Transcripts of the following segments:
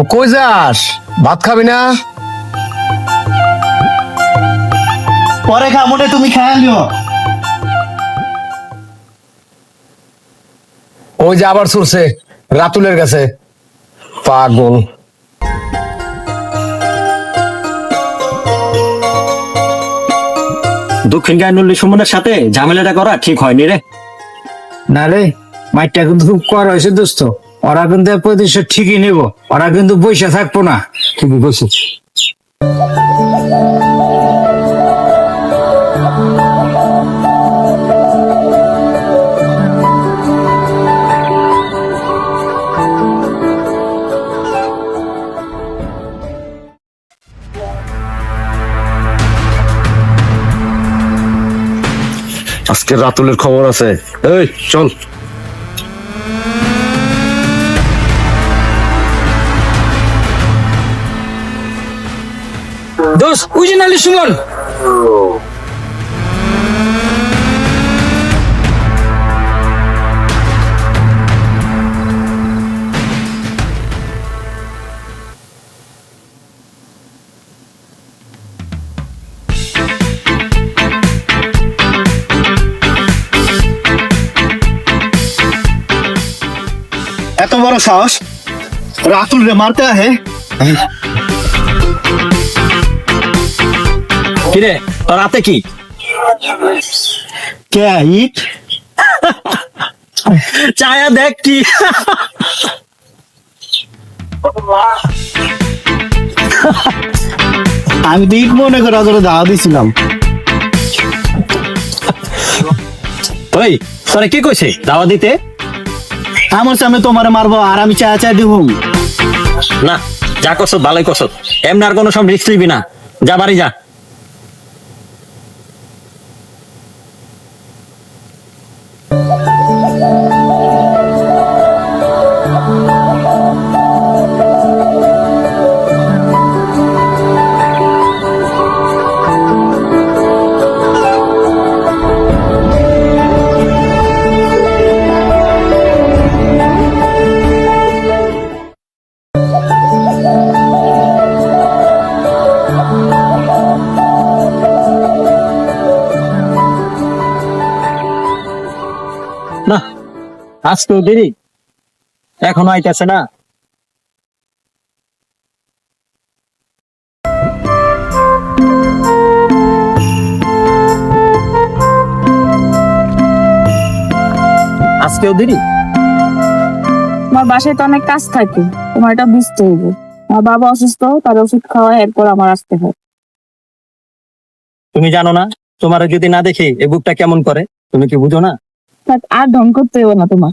আব কই যাস? ভাত খাবি না? পরে খা মোটে তুমি খায় লিও ওই যে আবার ছুটছে রাতুলের কাছে। পাগল। দক্ষিণ গায়নুল্লি সুমনের সাথে ঝামেলাটা করা ঠিক হয়নি রে। না রে মাইটটা কিন্তু খুব কর হয়েছে দোস্ত। ওরা কিন্তু প্রতিশোধ ঠিকই নেব। ওরা কিন্তু বসে থাকব না। ঠিকই কইছিস আজকে রাতুলের খবর আছে। এই চল। দোষ ওই যে নালি সুমন এত বড় সাহস? রাতুল রে মারতে আহে? কিরে তোর রাতে কি? কে ইট? চায়া দেখ কি। আমি তো ইট মনে করে ওদের দাওয়া দিছিলাম। ওই তোরা কি কইছে দাওয়া দিতে? আমার সামনে তোমারে মারবো আর আমি চা চা দিব। না যা কসত ভালোই কসত এমনি আর কোনো সব রিস্ক নিবি না। যা বাড়ি যা। আজকেও দেরি। এখনও আইতাছে না। আজকেও দেরি? আমার বাসায় তো অনেক কাজ থাকে। তোমার এটা বুঝতে হবে। আমার বাবা অসুস্থ তার ওষুধ খাওয়া এরপর আমার আসতে হয়। তুমি জানো না? তোমার যদি না দেখি এই বুকটা কেমন করে? তুমি কি বুঝো না? আর ঢং করতে হবে না তোমার।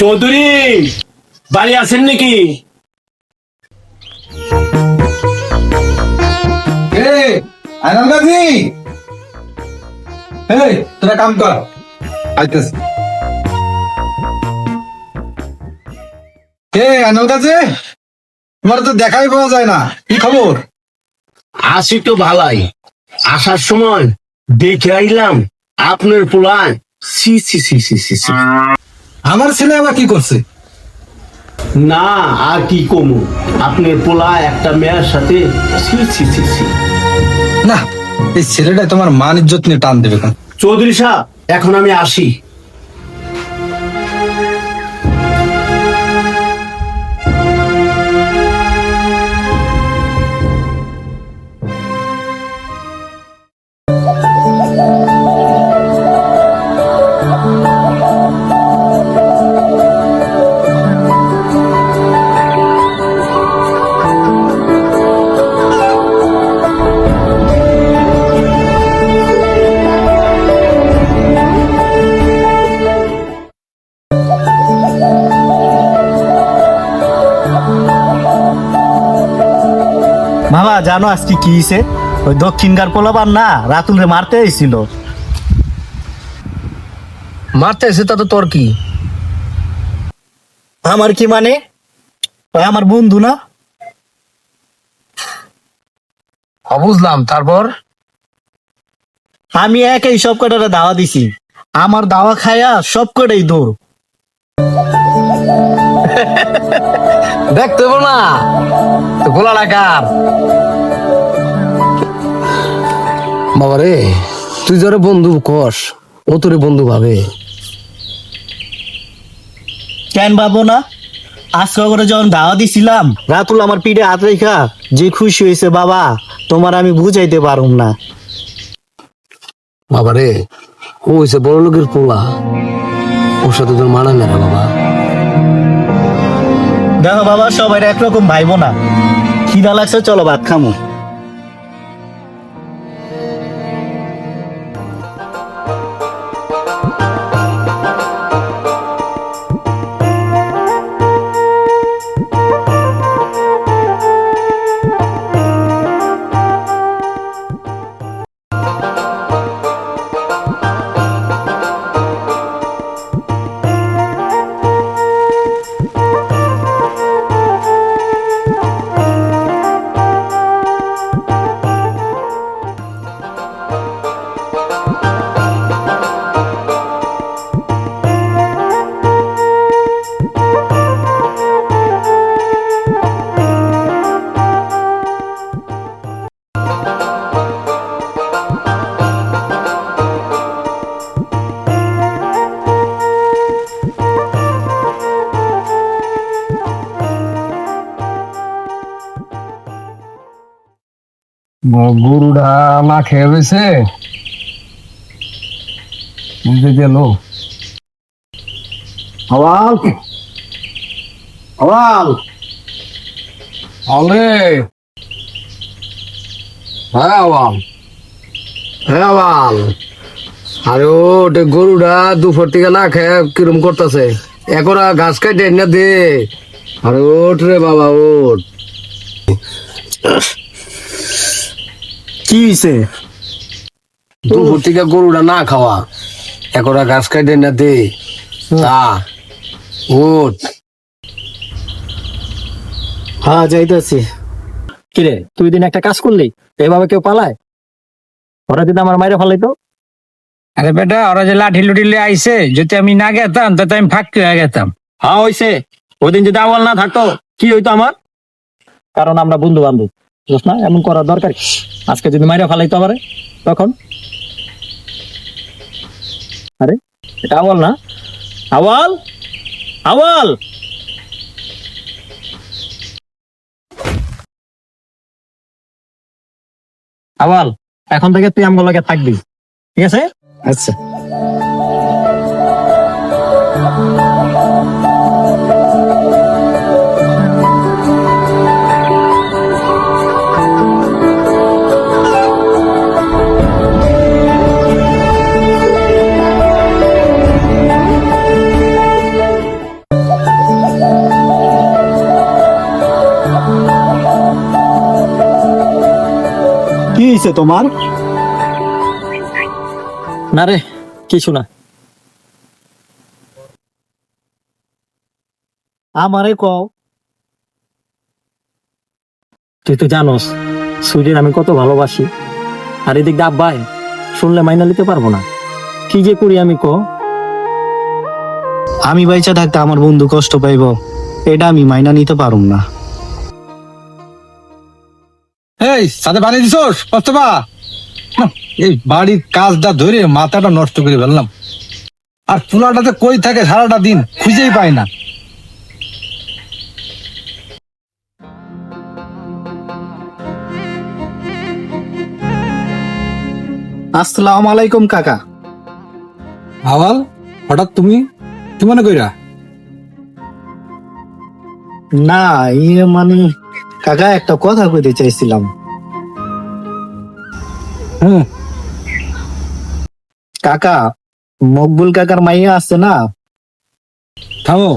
চৌধুরী বাড়ি আছেন নাকি? আইনাল গাজী এই তোরা কাম কর। আইতেছে। গাজী তোমার তো দেখাই পাওয়া যায় না। কি খবর? আসি তো ভালাই। আসার সময় দেখে আইলাম আপনার পোলায়। সি সি সি সি সি সি। আমার ছেলে আবার কি করছে? না আর কি কমু? আপনার পোলা একটা মেয়ের সাথে না এই ছেলেটা তোমার মান ইজ্জত নিয়ে টান দেবে চৌধুরী সাহেব এখন আমি আসি। জানো আজকে কি হয়েছে ওই দক্ষিণকার পোলাবার না রাতুলে মারতে এসেছিল মারতে এসে তা তো তোর কি? আমার কি মানে? ওই আমার বন্ধু না? হ, বুঝলাম। তারপর? আমি একাই সব কটারে দাওয়া দিছি। আমার দাওয়া খায়া সব কটাই দৌড়। দেখতে না গোলা ডাকার বাবা রে তুই যারা বন্ধু কস ও তোরে বন্ধু ভাবে। কেন পাবো না? আজকে করে যখন দাওয়া দিছিলাম রাতুল আমার পিঠে হাত রেখা যে খুশি হয়েছে বাবা তোমার আমি বুঝাইতে পারুম না। বাবা রে ও হয়েছে বড় লোকের পোলা। ওর সাথে তোর না বাবা? দেখো বাবা, সবাই একরকম ভাইবো না। খিদা লাগছে, চলো ভাত খামো। গরুটা না খেয়ে রয়েছে? বুঝতে গেল। আওয়াল? আওয়াল? হলে হ্যাঁ আওয়াল। হ্যাঁ আওয়াল। আরে ওটে গরুটা দুপুর থেকে না খেয়ে কিরম করতেছে? একরা ঘাস কাটে না দে। আরে ওঠ রে বাবা ওঠ। কি হয়েছে দুপুর থেকে গরুটা না খাওয়া। একরা ঘাস কাটে না দে। তা ওঠ হ্যাঁ যাইতেছি। কিরে তুই দিন একটা কাজ করলি? এভাবে কেউ পালায়? ওরা যদি আমার মাইরে ফালাইতো? আরে বেটা ওরা যে লাঠি লুটি লিয়ে আইছে যদি আমি না গেতাম তাতে আমি ফাঁকি হয়ে গেতাম। হ্যাঁ হয়েছে ওই দিন যদি আওয়াল না থাকতো কি হইতো আমার? কারণ আমরা বন্ধু বান্ধব না এমন করার দরকার আজকে যদি মাইরা ফালাইতো আবার তখন? আরে, এটা আওয়াল না? আওয়াল? আওয়াল? আওয়াল, এখন থেকে তুই আমগুলো লাগে থাকবি। ঠিক আছে? আচ্ছা। কি হয়েছে তোমার? না রে, কিছু না। আমারে কও, তুই তো জানোস, সুইডেন আমি কত ভালোবাসি। আর এদিক দিয়ে আব্বাই, শুনলে মাইনা নিতে পারব না। কি যে করি আমি ক আমি বাইচা থাকতে আমার বন্ধু কষ্ট পাইব, এটা আমি মাইনা নিতে পারুম না। এই সাথে বানিয়ে দিছোস? কষ্টবা এই বাড়ির কাজটা ধরে মাথাটা নষ্ট করে ফেললাম। আর চুলাটাতে কই থাকে সারাটা দিন খুঁজেই পাই না। আসসালামু আলাইকুম কাকা। আওয়াল হঠাৎ তুমি? কি মনে কইরা? না ইয়ে মানে কাকা একটা কথা কইতে চাইছিলাম। হুম। কাকা মকবুল কাকার মাইয়া আছে না? থামো।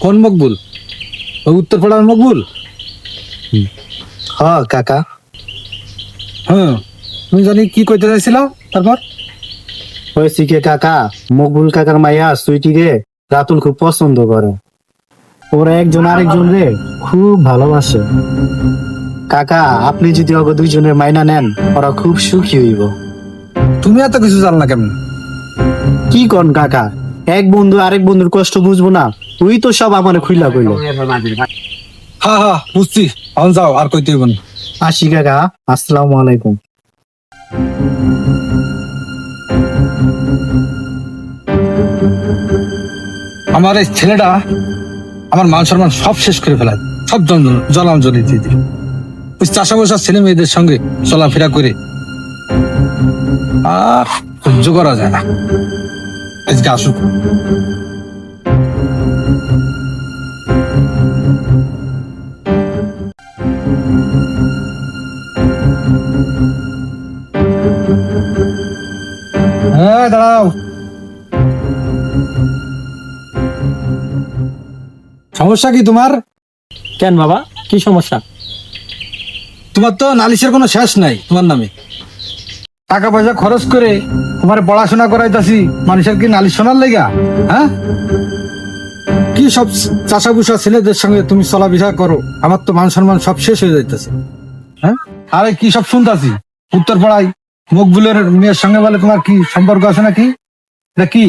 কোন মকবুল? ওই উত্তর পাড়ার মকবুল? হ কাকা। হ্যাঁ তুমি জানি কি কইতে চাইছিল তারপর? হয়েছে কি কাকা মকবুল কাকার মাইয়া সুইটি রে রাতুল খুব পছন্দ করে। ওরা একজন আরেকজন রে খুব ভালোবাসে। কাকা আপনি যদি ওকে দুইজনের মাইনা নেন ওরা খুব সুখী হইব তুমি এত কিছু জানো না কেমন কি কন কাকা এক বন্ধু আরেক বন্ধুর কষ্ট বুঝব না তুই তো সব আমার খুইলা কইল হ্যাঁ হ্যাঁ বুঝছি এখন যাও আর কইতে হইব না আসি কাকা আসসালামু আলাইকুম আমার এই ছেলেটা আমার মান সম্মান সব শেষ করে ফেলায় সব জন- জলাঞ্জলি দিয়ে দিল ওই চাষা বসা ছেলে মেয়েদের সঙ্গে চলাফেরা করে আর সহ্য করা যায় না। আজকে আসুক। হ্যাঁ সমস্যা কি তোমার? কেন বাবা? কি সমস্যা? তোমার তো নালিশের কোনো শেষ নাই তোমার নামে। টাকা পয়সা খরচ করে তোমার পড়াশোনা করাইতাছি, মানুষের কি নালিশ শোনার লেগা? হ্যাঁ? কি সব চাষা বুসা ছেলেদের সঙ্গে তুমি চলা বিষা করো? আমার তো মান সম্মান সব শেষ হয়ে যাইতেছে। হ্যাঁ? আরে কি সব শুনতাছি? উত্তর পাড়ায় মকবুলের মেয়ের সঙ্গে বলে তোমার কি সম্পর্ক আছে নাকি? না কি?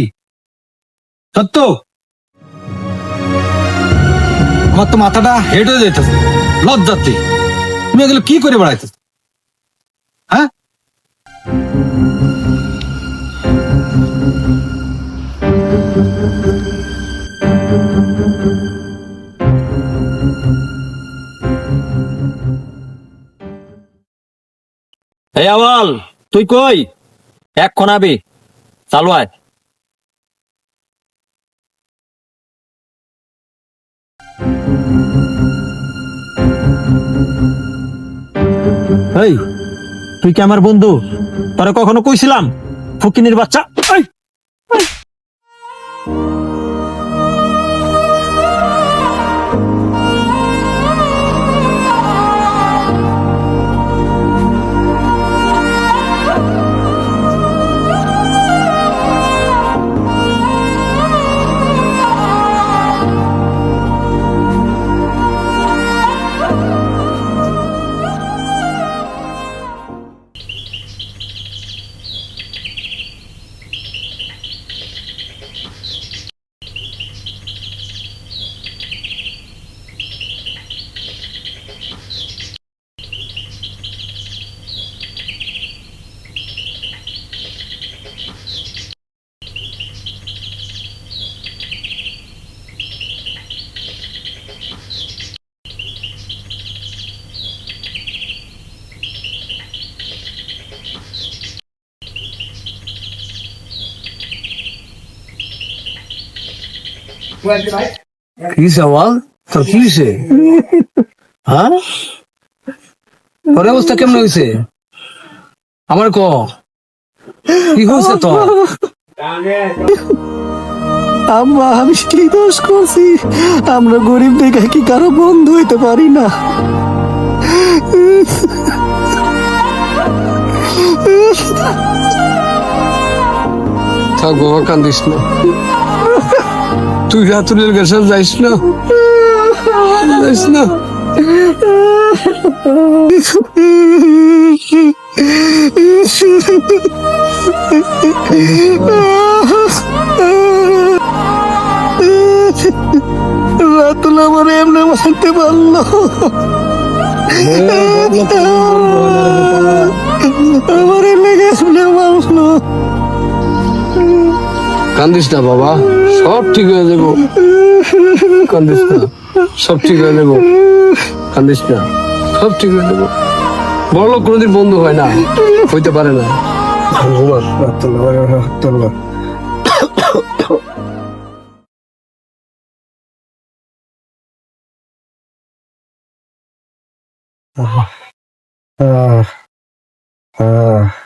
সত্য? আমার তো মাথাটা হেড হয়ে যাইতেছে। লজ্জাতে। তুমি এগুলো কি করে বেড়াইতেছ হ্যাঁ? তুই কই? এক্ষণ আবি চালু আয়। এই তুই কি আমার বন্ধু? তারা কখনো কইছিলাম? ফকিনির বাচ্চা কি সওয়াল তোর কি হয়েছে হ্যাঁ তোর অবস্থা কেমন হয়েছে? আমার ক? কি হয়েছে তোর আম্মা আমি কি দোষ করছি। আমরা গরিব দেখে কি কারও বন্ধু হইতে পারি না। থাক বাবা কান্দিস না। তুই রাতুলের কাছে যাইস না? যাইস না? রাতুল আমার এমনি মানতে পারল। আমার কান্দিস না বাবা, সব ঠিক হয়ে যাব কান্দিস না, সব ঠিক হয়ে যাব কান্দিস না, সব ঠিক হয়ে যাব বড় লোক কোনোদিন বন্ধু হয় না, হইতে পারে না Ah. Ah.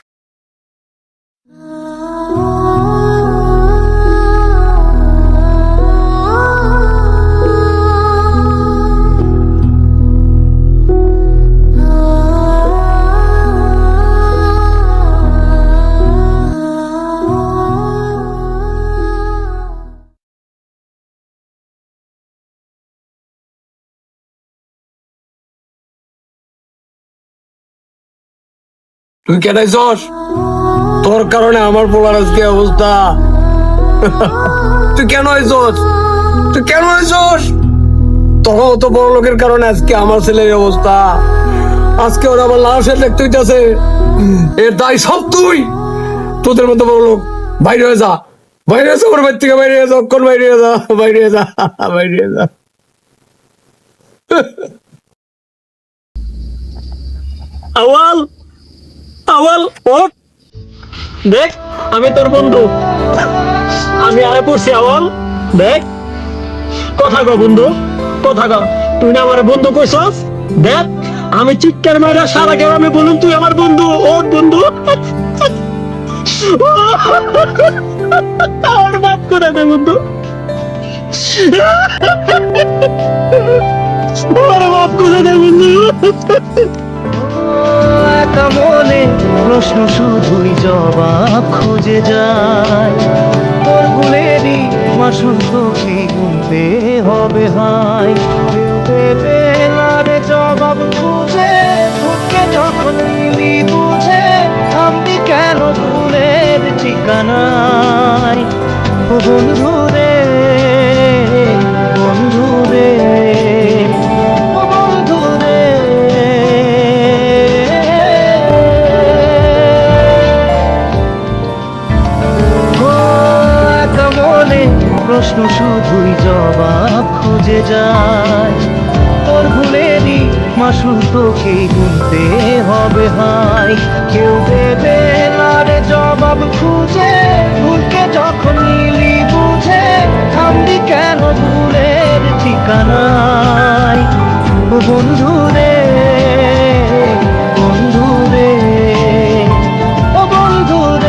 তুই কেন আইছস তোর কারণে আমার পোলার আজকে অবস্থা। তুই কেন আইছস তুই কেন আইছস তোর তো বড় লোকের কারণে আজকে আমার ছেলের অবস্থা। আজকে ওরা আমার লাশের দেখতে হইতাছে। এর দায় সব তুই। তোদের মতো বড় লোক। বাইরে হয়ে যা। বাইরে যা, ওর থেকে বাইরে যা অক্ষণ বাইরে যা বাইরে যা বাইরে যা। আওয়াল আওয়াল ওঠ দেখ, আমি তোর বন্ধু। আমি আয় পড়ছি, আওয়াল। দেখ। কথা কো, বন্ধু। কথা কো। তুই না আমার বন্ধু কইছস? দেখ, আমি চিৎকার মারা সারা গ্রামে বলুন তুই আমার বন্ধু, ওর বন্ধু। আর মাফ করে দে, বন্ধু। আর মাফ করে দে, বন্ধু। একা মনে প্রশ্ন শুধুই জবাব খুঁজে যায়। তোর ভুলেরই মাসুল তোকে গুনতে হবে হাই রে জবাব খুঁজে বুকে যখন নিলি বুঝে, আমি কেন ভুলের ঠিকানায়? প্রশ্ন শুধুই জবাব খুঁজে যায়। তোর ভুলেরই মাসুল তোকেই গুনতে হবে হাই। কেউ দেবে না রে জবাব খুঁজে, ভুলকে যখন নিলি বুঝে থামলি কেন ভুলের ঠিকানায়? বন্ধু রে বন্ধু রে, ও বন্ধু রে।